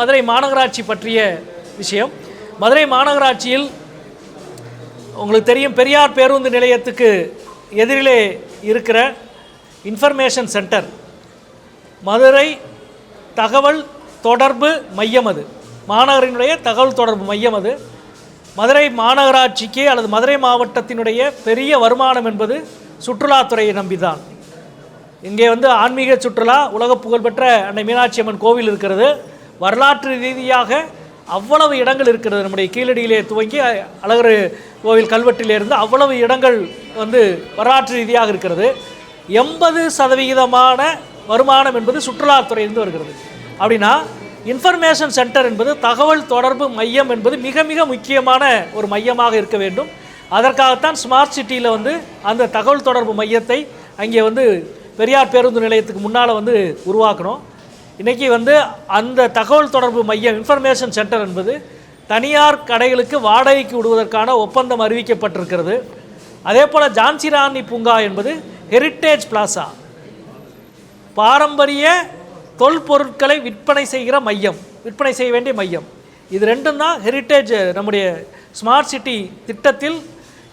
மதுரை மாநகராட்சி பற்றிய விஷயம். மதுரை மாநகராட்சியில் உங்களுக்கு தெரியும் பெரியார் பேருந்து நிலையத்துக்கு எதிரிலே இருக்கிற இன்ஃபர்மேஷன் சென்டர் மதுரை தகவல் தொடர்பு மையம் அது. மாநகரினுடைய தகவல் தொடர்பு மையம் அது. மதுரை மாநகராட்சிக்கு அல்லது மதுரை மாவட்டத்தினுடைய பெரிய வருமானம் என்பது சுற்றுலாத்துறையை நம்பிதான். இங்கே வந்து ஆன்மீக சுற்றுலா உலக புகழ்பெற்ற அன்னை மீனாட்சி அம்மன் கோவில் இருக்கிறது. வரலாற்று ரீதியாக அவ்வளவு இடங்கள் இருக்கிறது. நம்முடைய கீழடியிலே துவங்கி அழகர் கோவில் கல்வெட்டிலிருந்து அவ்வளவு இடங்கள் வந்து வரலாற்று ரீதியாக இருக்கிறது. எண்பது சதவிகிதமான வருமானம் என்பது சுற்றுலாத்துறையிலிருந்து வருகிறது. அப்படின்னா இன்ஃபர்மேஷன் சென்டர் என்பது தகவல் தொடர்பு மையம் என்பது மிக மிக முக்கியமான ஒரு மையமாக இருக்க வேண்டும். அதற்காகத்தான் ஸ்மார்ட் சிட்டியில் வந்து அந்த தகவல் தொடர்பு மையத்தை அங்கே வந்து பெரியார் பேருந்து நிலையத்துக்கு முன்னால் வந்து உருவாக்கணும். இன்றைக்கி வந்து அந்த தகவல் தொடர்பு மையம் இன்ஃபர்மேஷன் சென்டர் என்பது தனியார் கடைகளுக்கு வாடகைக்கு விடுவதற்கான ஒப்பந்தம் அறிவிக்கப்பட்டிருக்கிறது. அதே போல் ஜான்சிராணி பூங்கா என்பது ஹெரிட்டேஜ் பிளாசா பாரம்பரிய தொல்பொருட்களை விற்பனை செய்கிற மையம் விற்பனை செய்ய வேண்டிய மையம். இது ரெண்டும் தான் ஹெரிட்டேஜ் நம்முடைய ஸ்மார்ட் சிட்டி திட்டத்தில்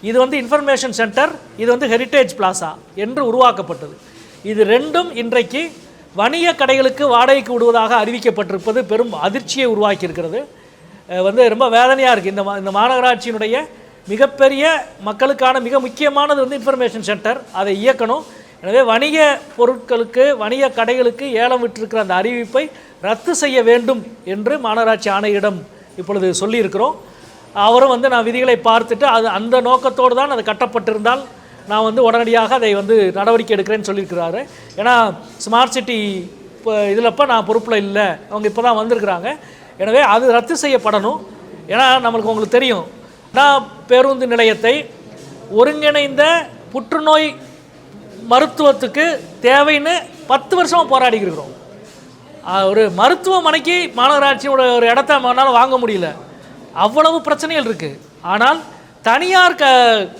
இது வந்து இன்ஃபர்மேஷன் சென்டர் இது வந்து ஹெரிட்டேஜ் பிளாசா என்று உருவாக்கப்பட்டது. இது ரெண்டும் இன்றைக்கு வணிக கடைகளுக்கு வாடகைக்கு விடுவதாக அறிவிக்கப்பட்டிருப்பது பெரும் அதிர்ச்சியை உருவாக்கி இருக்கிறது வந்து ரொம்ப வேதனையாக இருக்குது இந்த மா இந்த மாநகராட்சியினுடைய மிகப்பெரிய மக்களுக்கான மிக முக்கியமானது வந்து இன்ஃபர்மேஷன் சென்டர் அதை இயக்கணும். எனவே வணிக பொருட்களுக்கு வணிக கடைகளுக்கு ஏலம் விட்டிருக்கிற அந்த அறிவிப்பை ரத்து செய்ய வேண்டும் என்று மாநகராட்சி ஆணையிடம் இப்பொழுது சொல்லியிருக்கிறோம். அவரும் வந்து நான் விதிகளை பார்த்துட்டு அது அந்த நோக்கத்தோடு தான் அது கட்டப்பட்டிருந்தால் நான் வந்து உடனடியாக அதை வந்து நடவடிக்கை எடுக்கிறேன்னு சொல்லியிருக்கிறாரு. ஏன்னா ஸ்மார்ட் சிட்டி இப்போ இதிலப்போ நான் பொறுப்பில் இல்லை. அவங்க இப்போ தான் வந்திருக்கிறாங்க. எனவே அது ரத்து செய்யப்படணும். ஏன்னா நம்மளுக்கு உங்களுக்கு தெரியும். நான் பேருந்து நிலையத்தை ஒருங்கிணைந்த புற்றுநோய் மருத்துவத்துக்கு தேவைன்னு பத்து வருஷமாக போராடிக்கிட்டு இருக்கிறோம். ஒரு மருத்துவமனைக்கு மாநகராட்சியோட ஒரு இடத்த நம்மளால் வாங்க முடியல. அவ்வளவு பிரச்சனைகள் இருக்குது ஆனால் தனியார் க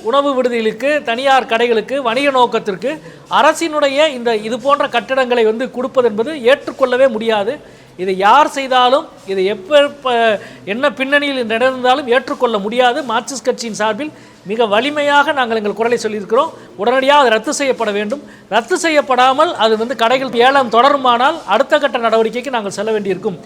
உணவு விடுதிகளுக்கு தனியார் கடைகளுக்கு வணிக நோக்கத்திற்கு அரசினுடைய இந்த இது போன்ற கட்டிடங்களை வந்து கொடுப்பது என்பது ஏற்றுக்கொள்ளவே முடியாது. இதை யார் செய்தாலும் இதை எப்போ எப்ப- என்ன பின்னணியில் நடந்தாலும் ஏற்றுக்கொள்ள முடியாது. மார்க்சிஸ்ட் கட்சியின் சார்பில் மிக வலிமையாக நாங்கள் எங்கள் குரலை சொல்லியிருக்கிறோம். உடனடியாக அது ரத்து செய்யப்பட வேண்டும். ரத்து செய்யப்படாமல் அது வந்து கடைகள் ஏலம் தொடருமானால் அடுத்த கட்ட நடவடிக்கைக்கு நாங்கள் செல்ல வேண்டியிருக்கும்.